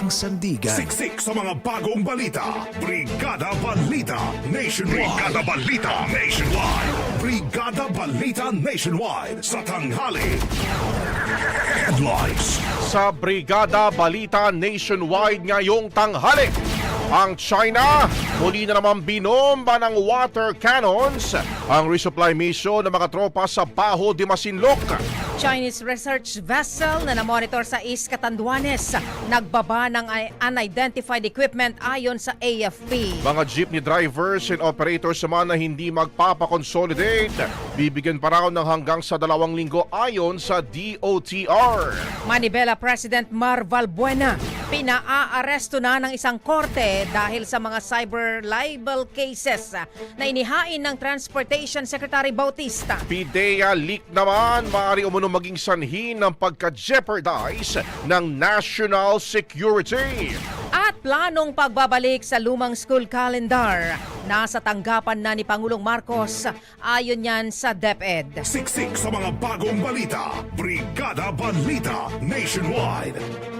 ang sandigan. Siksik sa mga bagong balita. Brigada Balita Nationwide. Brigada Balita Nationwide. Brigada Balita Nationwide sa tanghali. Headlines. Sa Brigada Balita Nationwide ngayong tanghali. Ang China, muli na naman binomba ng water cannons ang resupply mission ng mga tropa sa Baho de Masinloc. Chinese research vessel na namonitor sa East Catanduanes nagbaba ng unidentified equipment ayon sa AFP. Mga jeepney drivers and operators naman na hindi magpapakonsolidate, bibigyan pa raw ng hanggang sa dalawang linggo ayon sa DOTR. Manibela President Mar Valbuena pinaa-aresto na ng isang korte dahil sa mga cyber libel cases na inihain ng Transportation Secretary Bautista. PIDEA leak naman maaari umano maging sanhi ng pagka-jeopardize ng national security. At planong pagbabalik sa lumang school calendar. Nasa tanggapan na ni Pangulong Marcos ayon yan sa DepEd. Siksik sa mga bagong balita. Brigada Balita Nationwide.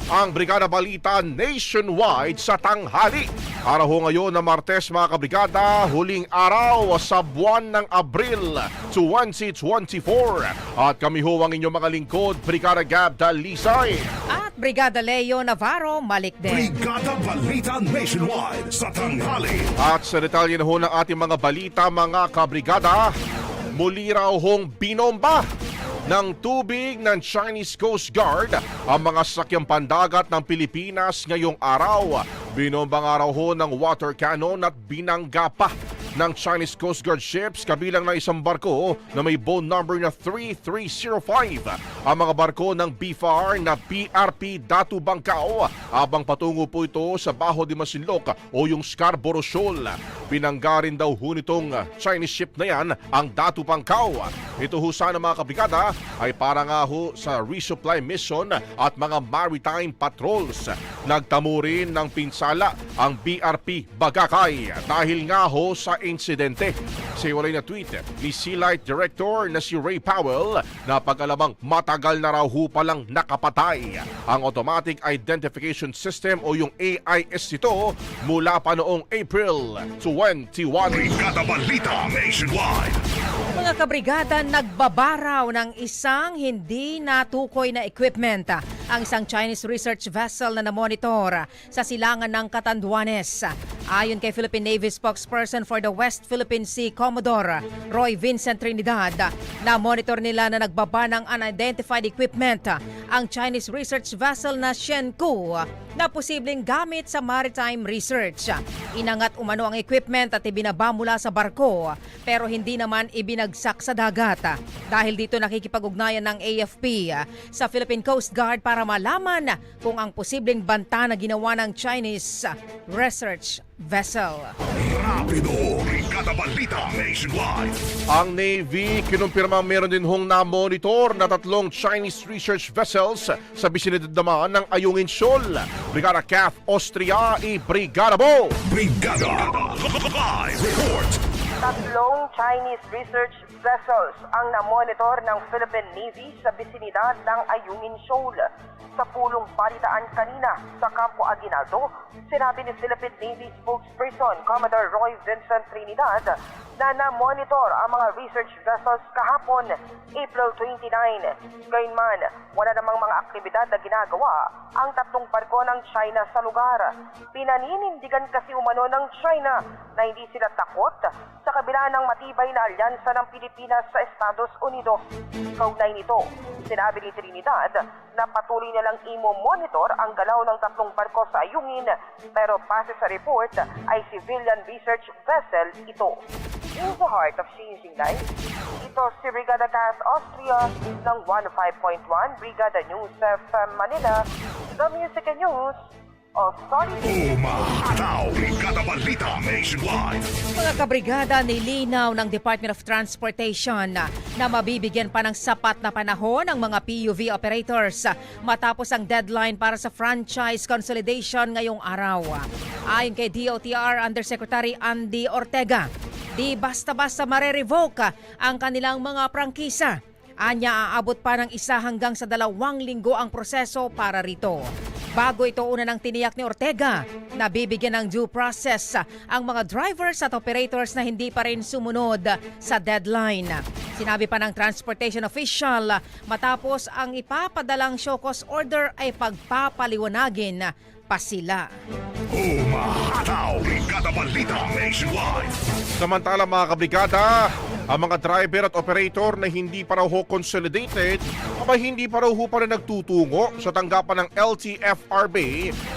ang Brigada Balita Nationwide sa tanghali. Araw ho ngayon na Martes mga kabrigada, huling araw sa buwan ng Abril 2024. At kami ho ang inyong mga lingkod, Brigada Gab Dalisay. At Brigada Leo Navarro Malikden. Brigada Balita Nationwide sa tanghali. At sa detalye na ho ng ating mga balita mga kabrigada, muli raw hong binomba ng tubig ng Chinese Coast Guard ang mga sakyang pandagat ng Pilipinas ngayong araw. Binomba nga raw ho ng water cannon at binangga pa ng Chinese Coast Guard ships kabilang na isang barko na may boat number na 3305. Ang mga barko ng BFAR na PRP Datu Bangkao habang patungo po ito sa Baho de Masinloc o yung Scarborough Shoal. Pinangga rin daw ho nitong Chinese ship na yan ang Datu Bangkao. Ito ho sana mga kabrigada ay para nga ho sa resupply mission at mga maritime patrols. Nagtamo rin ng pinsala ang BRP Bagakay dahil nga ho sa insidente. Sa iwalay na tweet ni Sea Light Director na si Ray Powell na pag-alamang matagal na raw ho palang nakapatay. Ang Automatic Identification System o yung AIS nito mula pa noong April 21. Brigada Nationwide. Mga kabrigada, nagbabaraw ng isang hindi natukoy na equipment ang isang Chinese research vessel na namonitor sa silangan ng Catanduanes. Ayon kay Philippine Navy spokesperson for the West Philippine Sea, Commodore Roy Vincent Trinidad, na monitor nila na nagbaba ng unidentified equipment ang Chinese research vessel na Shenku na posibleng gamit sa maritime research. Inangat umano ang equipment at ibinaba mula sa barko pero hindi naman ibinagsak sa dagat. Dahil dito nakikipag-ugnayan ng AFP sa Philippine Coast Guard para malaman kung ang posibleng banta na ginawa ng Chinese research vessel. Rapido. Brigada Balita Nationwide. Ang Navy kinumpirma meron din hong na-monitor na tatlong Chinese research vessels sa bisinidad naman ng Ayungin Shoal. Brigada Cath Austria i Brigada Bo. Brigada. Live report. Tatlong Chinese research vessels ang namonitor ng Philippine Navy sa bisinidad ng Ayungin Shoal. Sa pulong balitaan kanina sa Campo Aguinaldo, sinabi ni Philippine Navy spokesperson Commodore Roy Vincent Trinidad na na-monitor ang mga research vessels kahapon, April 29. Gayunman, wala namang mga aktibidad na ginagawa ang tatlong barko ng China sa lugar. Pinaninindigan kasi umano ng China na hindi sila takot sa kabila ng matibay na alyansa ng Pilipinas sa Estados Unidos. Kaugnay nito, sinabi ni Trinidad na patuloy nilang imo-monitor ang galaw ng tatlong barko sa Ayungin pero base sa report ay civilian research vessel ito. In the heart of lives, ito si Brigada Cass Austria ng 15.1 Brigada News FM Manila, The Music News Authority. Umahataw. Brigada Balita Nationwide. Mga kabrigada nilinaw ng Department of Transportation na mabibigyan pa ng sapat na panahon ang mga PUV operators matapos ang deadline para sa franchise consolidation ngayong araw. Ayon kay DOTR Undersecretary Andy Ortega, di basta-basta marerevoke ang kanilang mga prangkisa. Anya aabot pa ng isa hanggang sa dalawang linggo ang proseso para rito. Bago ito una ng tiniyak ni Ortega, nabibigyan ng due process ang mga drivers at operators na hindi pa rin sumunod sa deadline. Sinabi pa ng transportation official, matapos ang ipapadalang show cause order ay pagpapaliwanagin pa sila. Umahataw. Brigada Balita Nationwide. Samantala mga kabrigada, ang mga driver at operator na hindi pa raw ho consolidated aba hindi pa raw ho pa rin nagtutungo sa tanggapan ng LTFRB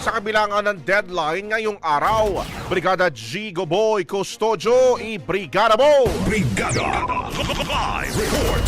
sa kabila nga ng deadline ngayong araw. Brigada G. Goboy Custodio i Brigada Bo. Brigada. Live report.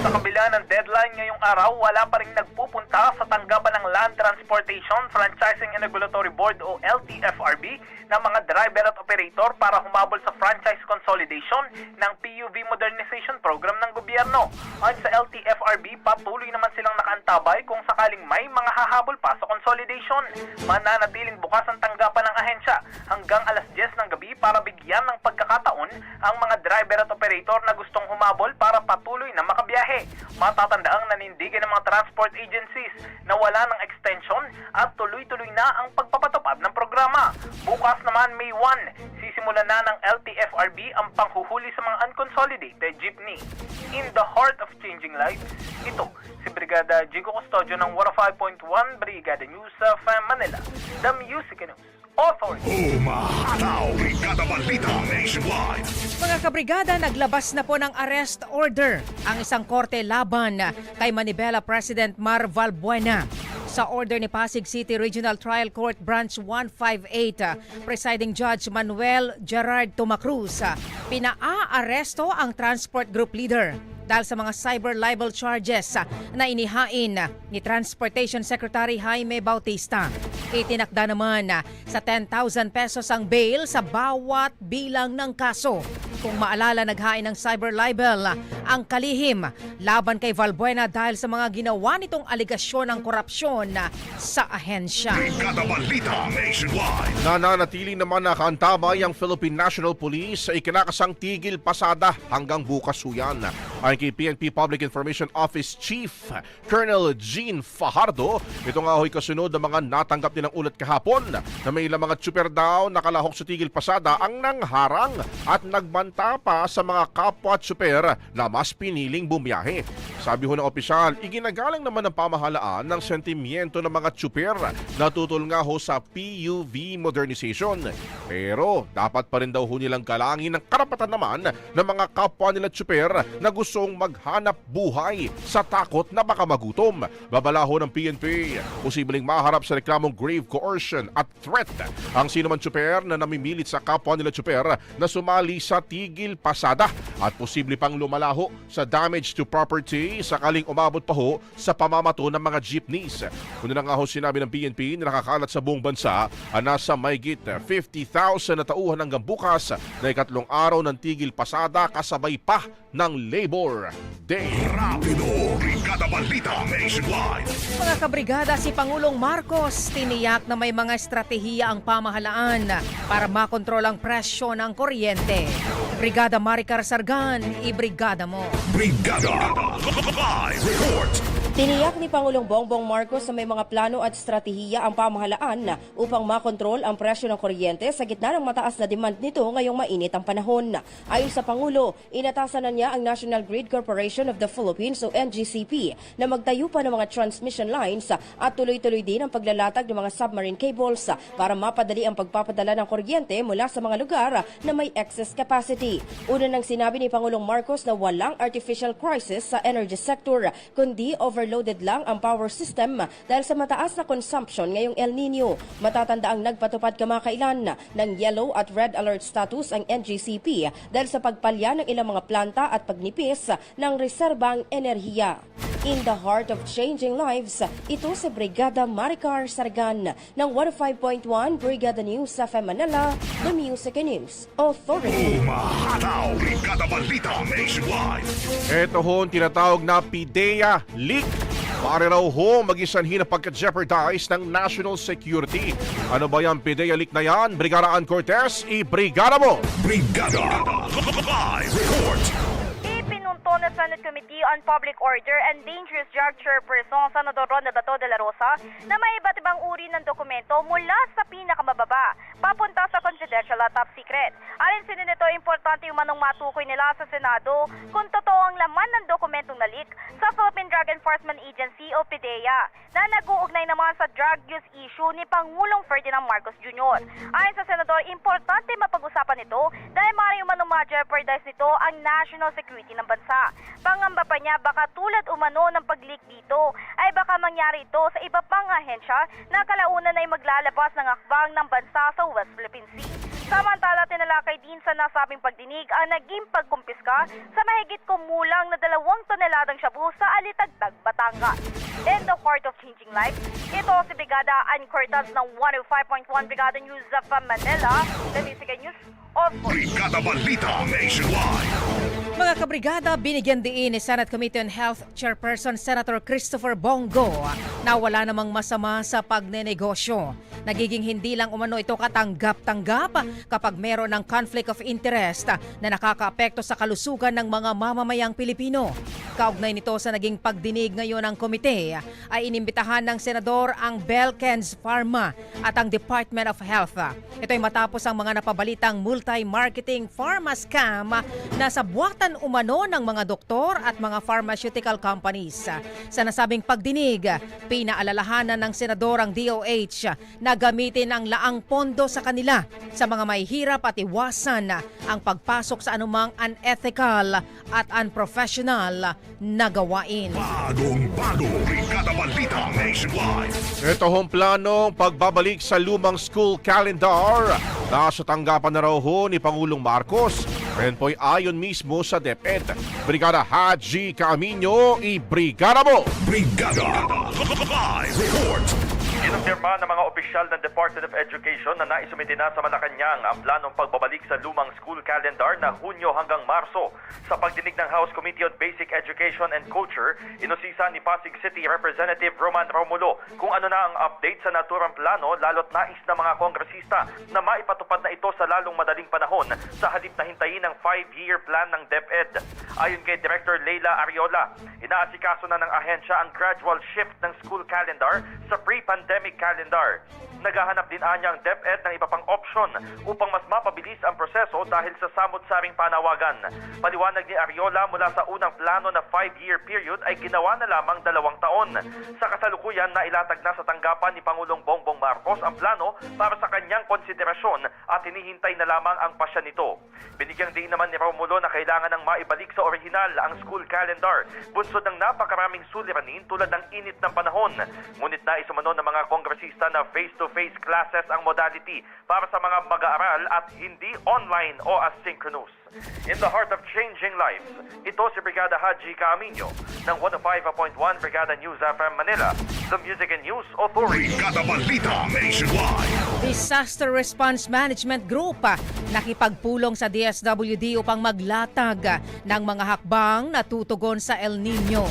Sa kabila ng deadline ngayong araw, wala pa rin nagpupunta sa tanggapan ng Land Transportation Franchising and Regulatory Board o LTFRB ng mga driver at operator para humabol sa franchise consolidation ng PUV Modernization Program ng gobyerno. Ayon sa LTFRB, patuloy naman silang nakaantabay kung sakaling may mga hahabol pa sa consolidation. Mananatiling bukas ang tanggapan ng ahensya hanggang alas 10 ng gabi para bigyan ng pagkakataon ang mga driver at operator na gustong humabol para patuloy na makabiyahe. Matatandaang nanindigan ng mga transport agencies na wala ng extension at tuloy-tuloy na ang pagpapatupad ng programa. Bukas naman May 1, sisimulan na ng LTFRB ang panghuhuli sa mga unconsolidated jeepney. In the heart of changing lives, ito si Brigada Jigo Custodio ng 105.1 Brigada News of Manila, The Music News Authority. Umahataw. Brigada Balita Nationwide. Mga kabrigada, naglabas na po ng arrest order ang isang korte laban kay Manibela President Mar Valbuena. Sa order ni Pasig City Regional Trial Court Branch 158, ah, Presiding Judge Manuel Gerard Tomacruz, ah, pinaa-aresto ang transport group leader dahil sa mga cyber libel charges na inihain ni Transportation Secretary Jaime Bautista. Itinakda naman sa 10,000 pesos ang bail sa bawat bilang ng kaso. Kung maalala, naghain ng cyber libel ang kalihim laban kay Valbuena dahil sa mga ginawa nitong aligasyon ng korupsyon sa ahensya. Brigada Balita Nationwide. Nananatili naman nakaantabay ang Philippine National Police sa ikinakasang tigil pasada hanggang bukas huyan. Ayon kay PNP Public Information Office Chief Colonel Gene Fajardo, ito nga ho'y kasunod ng mga natanggap nilang ulat kahapon na may ilang mga super daw nakalahok sa tigil pasada ang nangharang at nagbanta pa sa mga kapwa at super na mas piniling bumiyahe. Sabi ho ng opisyal, iginagalang naman ng pamahalaan ng sentimiento ng mga super na tutol nga ho sa PUV modernization. Pero dapat pa rin daw ho nilang galangin ang karapatan naman ng mga kapwa nila super na gustong maghanap buhay sa takot na baka magutom. Babala ho ng PNP, posibleng maharap sa reklamong grave coercion at threat ang sino man super na namimilit sa kapwa nila super na sumali sa tigil pasada at posible pang lumalaho sa damage to property sakaling umabot pa ho sa pamamato ng mga jeepneys. Kuno na nga ho sinabi ng PNP na nakakalat sa buong bansa ang nasa mayigit 50,000 na tauhan hanggang bukas na ikatlong araw ng tigil pasada kasabay pa ng Labor Day. Rapido. Brigada Balita Nationwide. Mga kabrigada, si Pangulong Marcos tiniyak na may mga estratehiya ang pamahalaan para makontrol ang presyo ng kuryente. Brigada Maricar Sargan, ibrigada mo. Brigada. Live report. Tiniyak ni Pangulong Bongbong Marcos na may mga plano at estratehiya ang pamahalaan upang makontrol ang presyo ng kuryente sa gitna ng mataas na demand nito ngayong mainit ang panahon. Ayon sa Pangulo, inatasan na niya ang National Grid Corporation of the Philippines o NGCP na magtayo pa ng mga transmission lines at tuloy-tuloy din ang paglalatag ng mga submarine cables para mapadali ang pagpapadala ng kuryente mula sa mga lugar na may excess capacity. Una nang sinabi ni Pangulong Marcos na walang artificial crisis sa energy sector kundi overloaded lang ang power system dahil sa mataas na consumption ngayong El Nino. Matatanda ang nagpatupad kamakailan ng yellow at red alert status ang NGCP dahil sa pagpalya ng ilang mga planta at pagnipis ng reserbang enerhiya. In the heart of changing lives, ito si Brigada Maricar Sargan ng 105.1 Brigada News sa Manila, The Music and News Authority. Umahataw. Brigada Balita Nationwide. Ito ho ang tinatawag na PIDEA leak. Pare raw ho mag-isanhi na pagka-jeopardize ng national security. Ano ba yan PIDEA leak na yan? Brigada Ann Cortez, i-brigada mo! Brigada. Live report. Na Senate Committee on Public Order and Dangerous Drug Chairperson Senador Ronda Dato de la Rosa na may iba't ibang uri ng dokumento mula sa pinakamababa papunta sa confidential at top secret. Ayon sino nito, importante yung manong matukoy nila sa Senado kung totoo ang laman ng dokumentong nalik sa Drug Enforcement Agency o PDEA na nag-uugnay naman sa drug use issue ni Pangulong Ferdinand Marcos Jr. Ayon sa Senador, importante mapag-usapan ito dahil maaaring umanong ma-jeopardize nito ang national security ng bansa. Pangamba pa niya baka tulad umano ng pag-leak dito ay baka mangyari ito sa iba pang ahensya na kalaunan ay maglalabas ng akbang ng bansa sa West Philippine Sea. Samantala, tinalakay din sa nasabing pagdinig ang naging pagkumpiska sa mahigit kumulang na dalawang toneladang shabu sa Alitagtag, Batangas. In the heart of changing life, ito si Brigada Ann Cortez ng 105.1 Brigada News of Manila, and News of Brigada Balita Nationwide. Mga kabrigada, binigyan diin ni Senate Committee on Health Chairperson Senator Christopher Bongo na wala namang masama sa pagnenegosyo. Nagiging hindi lang umano ito katanggap-tanggap kapag meron ng conflict of interest na nakakaapekto sa kalusugan ng mga mamamayang Pilipino. Kaugnay nito sa naging pagdinig ngayon ng komite ay inimbitahan ng senador ang Belkens Pharma at ang Department of Health. Ito ay matapos ang mga napabalitang multi-marketing pharma scam na sa buwatan umano ng mga doktor at mga pharmaceutical companies. Sa nasabing pagdinig, pinaalalahanan ng senador ang DOH na gamitin ang laang pondo sa kanila sa mga may hirap at iwasan ang pagpasok sa anumang unethical at unprofessional na gawain. Bagong bago. Brigada Balita Nationwide. Ito hong planong pagbabalik sa lumang school calendar. Nasa tanggapan na raw ho ni Pangulong Marcos. Ren po'y ayon mismo sa DepEd. Brigada Haji Camino, i-brigada mo! Brigada Live Report. Kinumpirma ng mga opisyal ng Department of Education na naisumiti na sa Malacanang ang planong pagbabalik sa lumang school calendar na Hunyo hanggang Marso. Sa pagdinig ng House Committee on Basic Education and Culture, inusisa ni Pasig City Representative Roman Romulo kung ano na ang update sa naturang plano lalo't nais ng mga kongresista na maipatupad na ito sa lalong madaling panahon sa halip na hintayin ang five-year plan ng DepEd. Ayon kay Director Leila Ariola, inaasikaso na ng ahensya ang gradual shift ng school calendar sa pre-pandemic calendar. Naghahanap din anya ang DepEd ng iba pang opsyon upang mas mapabilis ang proseso dahil sa samot-saring panawagan. Paliwanag ni Ariola mula sa unang plano na five-year period ay ginawa na lamang dalawang taon. Sa kasalukuyan na ilatag na sa tanggapan ni Pangulong Bongbong Marcos ang plano para sa kanyang konsiderasyon at hinihintay na lamang ang pasya nito. Binigyang din naman ni Romulo na kailangan ng maibalik sa orihinal ang school calendar, bunsod ng napakaraming suliranin tulad ng init ng panahon. Ngunit nais umano ng mga kongresista na face-to-face classes ang modality para sa mga mag-aaral at hindi online o asynchronous. In the heart of changing lives, ito si Brigada Haji Camino ng 105.1 Brigada News FM Manila, the Music and News Authority. Brigada Balita Nationwide. Disaster Response Management Group ah, nakipagpulong sa DSWD upang maglatag ng mga hakbang na tutugon sa El Nino.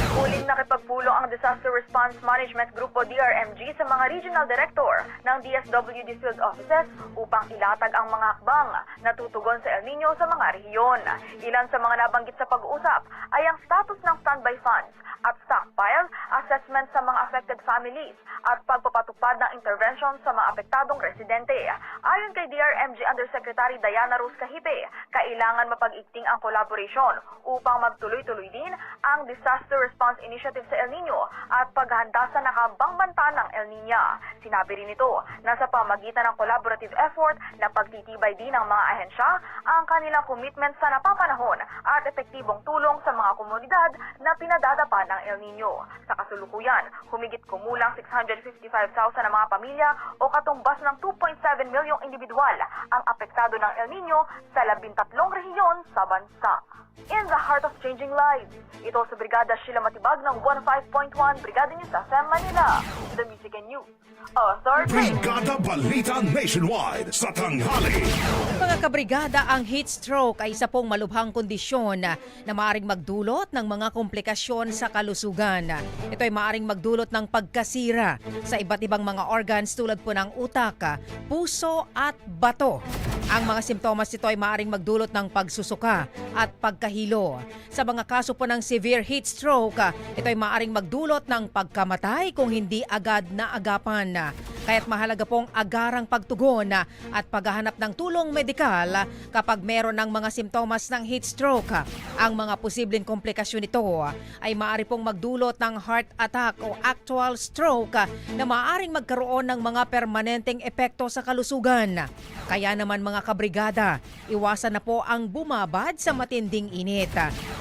Muling nakipagpulong ang Disaster Response Management Group o DRMG sa mga regional director ng DSWD field offices upang ilatag ang mga hakbang na tutugon sa El Nino sa mga rehiyon. Ilan sa mga nabanggit sa pag-uusap ay ang status ng standby funds at stockpile, assessment sa mga affected families at pagpapatupad ng intervention sa mga apektadong residente. Ayon kay DRMG Undersecretary Diana Rose Cahipe, kailangan mapag-igting ang collaboration upang magtuloy-tuloy din ang Disaster Response Initiative sa El Nino at paghahanda sa nakabang banta ng El Nina. Sinabi rin ito na sa pamagitan ng collaborative effort na pagtitibay din ng mga ahensya ang kanilang commitment sa napapanahon at epektibong tulong sa mga komunidad na pinadadapa ng El Nino. Sa kasulukuyan, humigit kumulang 655,000 na mga pamilya o katumbas ng 2.7 milyong individual ang apektado ng El Nino sa 13 rehiyon sa bansa. In the heart of changing lives, ito sa Brigada Sheila Matibag ng 15.1 Brigada News FM Manila, The Music and News Authority. Brigada Balita Nationwide sa tanghali. Mga kabrigada, ang heat stroke ay isa pong malubhang kondisyon na, na maaring magdulot ng mga komplikasyon sa kalusugan. Ito ay maaring magdulot ng pagkasira sa iba't ibang mga organs tulad po ng utak, puso at bato. Ang mga simptomas nito ay maaring magdulot ng pagsusuka at pagkahilo. Sa mga kaso po ng severe heat stroke, ito ay maaring magdulot ng pagkamatay kung hindi agad na agapan. Kaya't mahalaga pong agarang pagtugon at paghahanap ng tulong medikal kapag meron ng mga simptomas ng heat stroke. Ang mga posibleng komplikasyon nito ay maaari pong magdulot ng heart attack o actual stroke na maaaring magkaroon ng mga permanenteng epekto sa kalusugan. Kaya naman mga kabrigada, iwasan na po ang bumabad sa matinding init.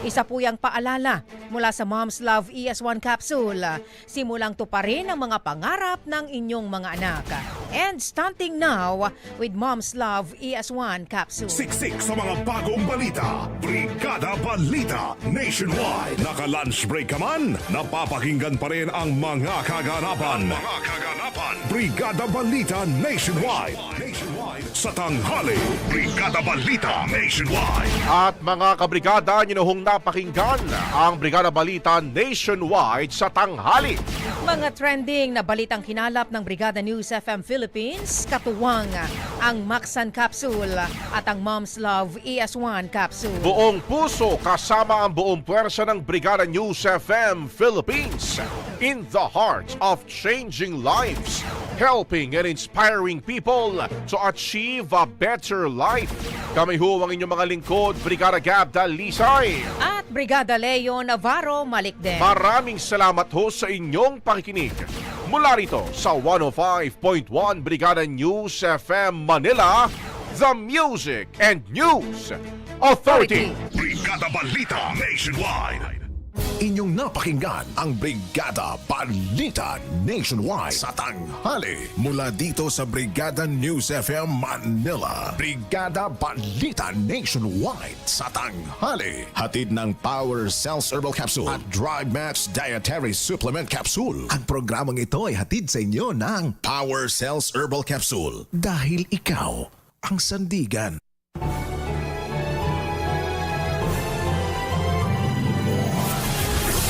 Isa po yung paalala mula sa Mom's Love ES1 capsule. Simulang tuparin ang mga pangarap ng inyong mga anak. And stunting now with Mom's Love ES1 capsule. Siksik sa mga bagong balita. Brigada Balita Nationwide. Naka-lunch break ka man, napapakinggan pa rin ang mga kaganapan. Mga kaganapan. Brigada Balita Nationwide. Sa tanghali. Brigada Balita Nationwide. At mga kabrigada, nyo hong napakinggan ang Brigada Balita Nationwide sa tanghali. Mga trending na balitang kinalap ng Brigada News FM Philippines, katuwang ang Maxan Capsule at ang Mom's Love ES1 Capsule. Buong puso kasama ang buong puwersa ng Brigada News FM Philippines in the heart of changing lives, helping and inspiring people to achieve a better life. Kami ho ang inyong mga lingkod, Brigada Gab Dalisay. At Brigada Leo Navarro Malikden. Maraming salamat ho sa inyong pakikinig. Mula rito sa 105.1 Brigada News FM Manila, The Music and News Authority. Brigada Balita Nationwide. Inyong napakinggan ang Brigada Balita Nationwide sa tanghali mula dito sa Brigada News FM Manila. Brigada Balita Nationwide sa tanghali. Hatid ng Power Cells Herbal Capsule at Dry Match Dietary Supplement Capsule. Ang programang ito ay hatid sa inyo ng Power Cells Herbal Capsule. Dahil ikaw ang sandigan.